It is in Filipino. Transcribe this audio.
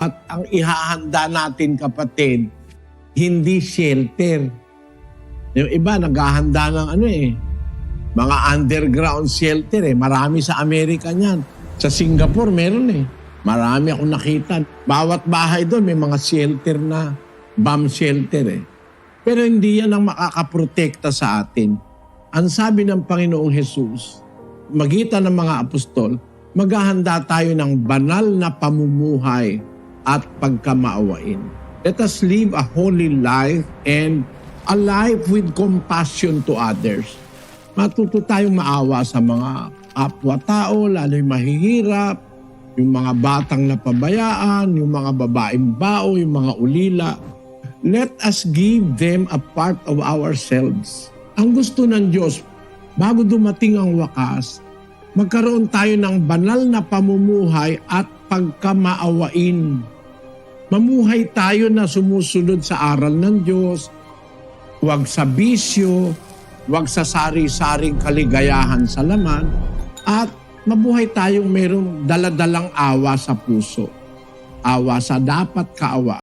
At ang ihahanda natin kapatid, hindi shelter. Yung iba naghahanda ng ano eh, mga underground shelter eh. Marami sa Amerika niyan. Sa Singapore meron eh. Marami akong nakita. Bawat bahay doon may mga shelter na bomb shelter eh. Pero hindi yan ang makakaprotekta sa atin. Ang sabi ng Panginoong Jesus, magitan ng mga apostol, maghahanda tayo ng banal na pamumuhay at pagkamaawain. Let us live a holy life and a life with compassion to others. Matuto tayong maawa sa mga kapwa-tao, lalo yung mahihirap, yung mga batang napabayaan, yung mga babaeng bao, yung mga ulila. Let us give them a part of ourselves. Ang gusto ng Diyos, bago dumating ang wakas, magkaroon tayo ng banal na pamumuhay at pagkamaawain. Mamuhay tayo na sumusunod sa aral ng Diyos, huwag sa bisyo, huwag sa sari-saring kaligayahan sa laman, at mabuhay tayong mayroong daladalang awa sa puso. Awa sa dapat kaawa.